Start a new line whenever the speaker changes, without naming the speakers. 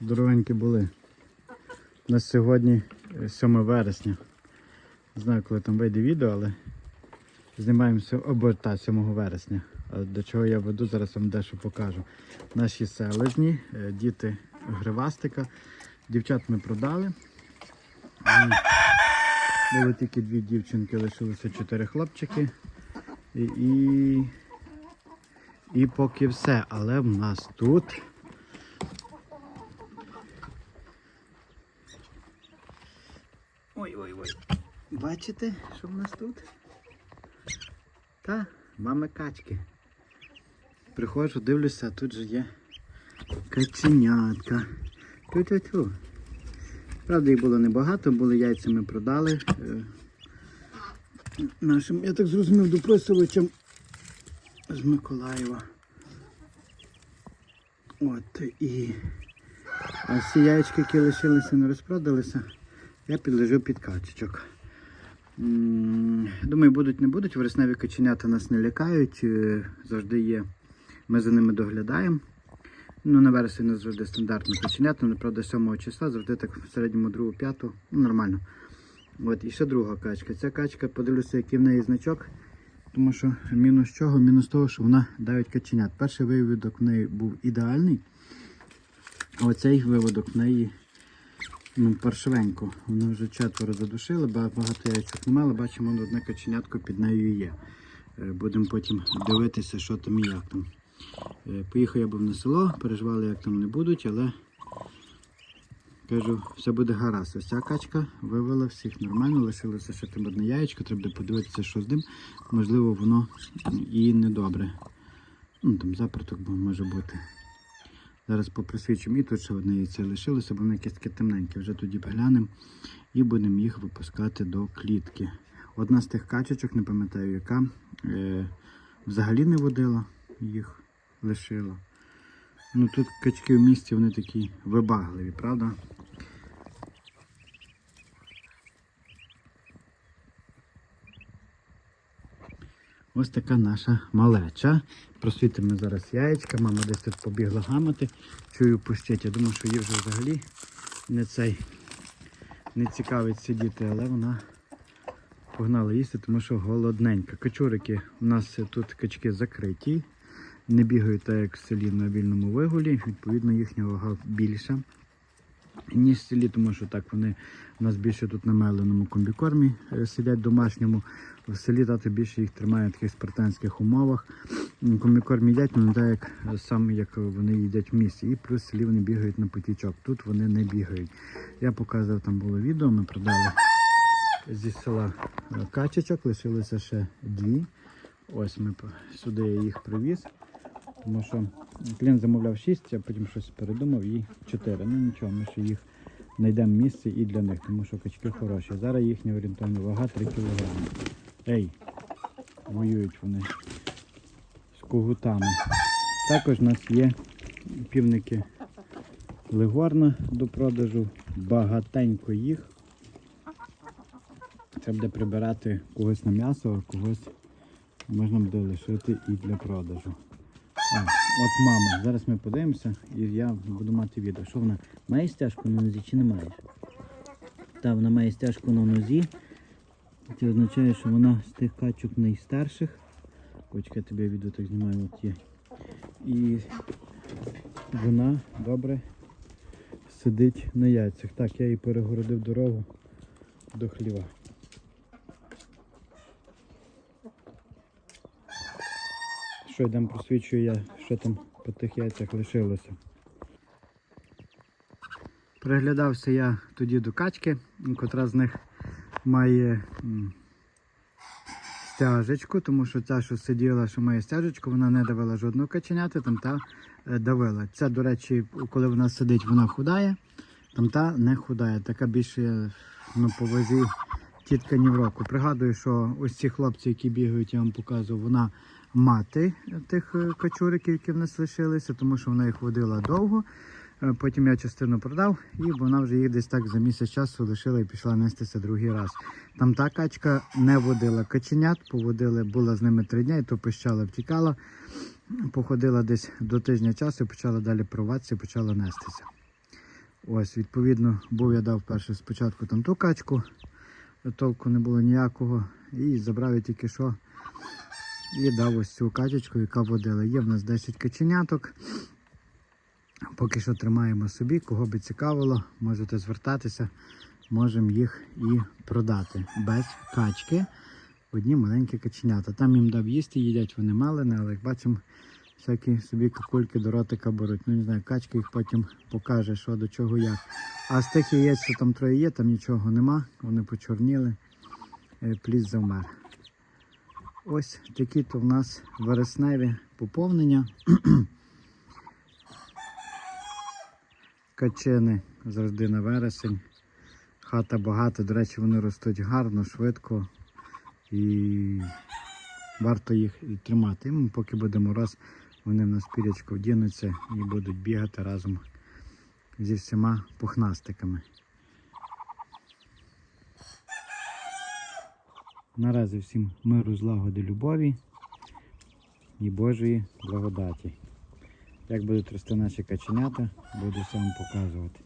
Здоровенькі були. У нас сьогодні е, 7 вересня. Не знаю, коли там вийде відео, але знімаємося або 7 вересня. А до чого я веду, зараз вам дещо покажу. Наші селезні, е, діти гривастика. Дівчат ми продали. Були тільки дві дівчинки, лишилося чотири хлопчики. І, і, і поки все. Але в нас тут. Ой-ой-ой. Бачите, що в нас тут? Та, мами качки. Приходжу, дивлюся, а тут же є каченятка. Тю-тю-тю. Правда, їх було небагато, були яйця ми продали. е, Нашим, я так зрозумів, дописувачем з Миколаєва. От і. А всі яєчки, які лишилися, не розпродалися, я підлежу під качечок. Думаю, будуть, не будуть. Вересневі каченята нас не лякають. е, Завжди є. Ми за ними доглядаємо. Ну, на вересень у нас завжди стандартно каченята, але правда 7 числа, завжди так в середньому 2-5, ну нормально. От, і ще друга качка. Ця качка, подивлюся, який в неї значок. Тому що мінус чого? Мінус того, що вона давить каченят. Перший виводок в неї був ідеальний. А оцей виводок в неї ну, паршивенько. Вона вже четверо задушили, багато яйців немає, але бачимо, одне каченятко під нею є. Е, Будемо потім дивитися, що там і як там. Е, Поїхав я був на село, переживали, як там не будуть, але кажу, все буде гаразд. Ось ця качка вивела всіх нормально, лишилося ще там одне яєчко, треба буде подивитися, що з ним. Можливо, воно і недобре. Ну, там заперток може бути. Зараз поприсвічимо і тут ще одне яйце лишилося, бо вони якесь таке. Вже тоді поглянемо і будемо їх випускати до клітки. Одна з тих качечок, не пам'ятаю яка, е, взагалі не водила, їх лишила. Ну тут качки в місті вони такі вибагливі, правда? Ось така наша малеча. Просвітимо зараз яєчка, мама десь тут побігла гамати. Чую пустять. Я думаю, що їй вже взагалі не цей не цікавить сидіти, але вона погнала їсти, тому що голодненька. Качурики у нас тут качки закриті, не бігають так, як в селі на вільному вигулі. Відповідно, їхня вага більша, ніж в селі, тому що так вони у нас більше тут на меленому комбікормі е, сидять домашньому. В селі тато більше їх тримає в таких спартанських умовах. М, Комбікорм їдять, але не так, як е, сам як вони їдять в місті. І плюс в селі вони бігають на потічок. Тут вони не бігають. Я показав, там було відео, ми продали зі села е, качечок, лишилося ще дві. Ось ми сюди я їх привіз. Тому що клієнт замовляв 6, а потім щось передумав і 4. Ну нічого, ми ще їх знайдемо місце і для них, тому що качки хороші. Зараз їхня орієнтовна вага 3 кг. Ей, воюють вони з когутами. Також у нас є півники легорна до продажу, багатенько їх. Це буде прибирати когось на м'ясо, а когось можна буде лишити і для продажу. О, от мама. Зараз ми подивимося і я буду мати відео. Що вона має стяжку на нозі чи не має? Так, вона має стяжку на нозі. Це означає, що вона з тих качок найстарших. Почекай, я тобі відео так знімаю, от є. І вона добре сидить на яйцях. Так, я їй перегородив дорогу до хліва. Що йдемо просвічую я, що там по тих яйцях лишилося. Приглядався я тоді до качки, котра з них має стяжечку, тому що ця, що сиділа, що має стяжечку, вона не давила жодного каченяти, там та е, давила. Ця, до речі, коли вона сидить, вона худає, там та не худає. Така більше ну, по вазі тітка ні в року. Пригадую, що ось ці хлопці, які бігають, я вам показував, вона мати тих е, качуриків, які в нас лишилися, тому що вона їх водила довго. Е, Потім я частину продав, і вона вже їх десь так за місяць часу лишила і пішла нестися другий раз. Там та качка не водила каченят, поводили, була з ними три дні, і то пищала, втікала. Походила десь до тижня часу, і почала далі провадитися, і почала нестися. Ось, відповідно, був я дав перше спочатку там ту качку, толку не було ніякого. І забрав я тільки що. І дав ось цю качечку, яка водила. Є в нас 10 каченяток. Поки що тримаємо собі, кого би цікавило, можете звертатися, можемо їх і продати без качки. Одні маленькі каченята. Там їм дав їсти, їдять вони малини, але як бачимо, всякі собі какульки до ротика беруть. Ну не знаю, качка їх потім покаже, що до чого як. А з тих яєць, що там троє є, там нічого нема, вони почорніли, е, плід завмер. Ось такі то в нас вересневі поповнення. Качини завжди на вересень. Хата багата, до речі, вони ростуть гарно, швидко і варто їх і тримати. Ми поки буде мороз, вони в нас пірячко вдінуться і будуть бігати разом зі всіма пухнастиками. Наразі всім миру, злагоди, любові і Божої благодаті. Як будуть рости наші каченята, буду сам показувати.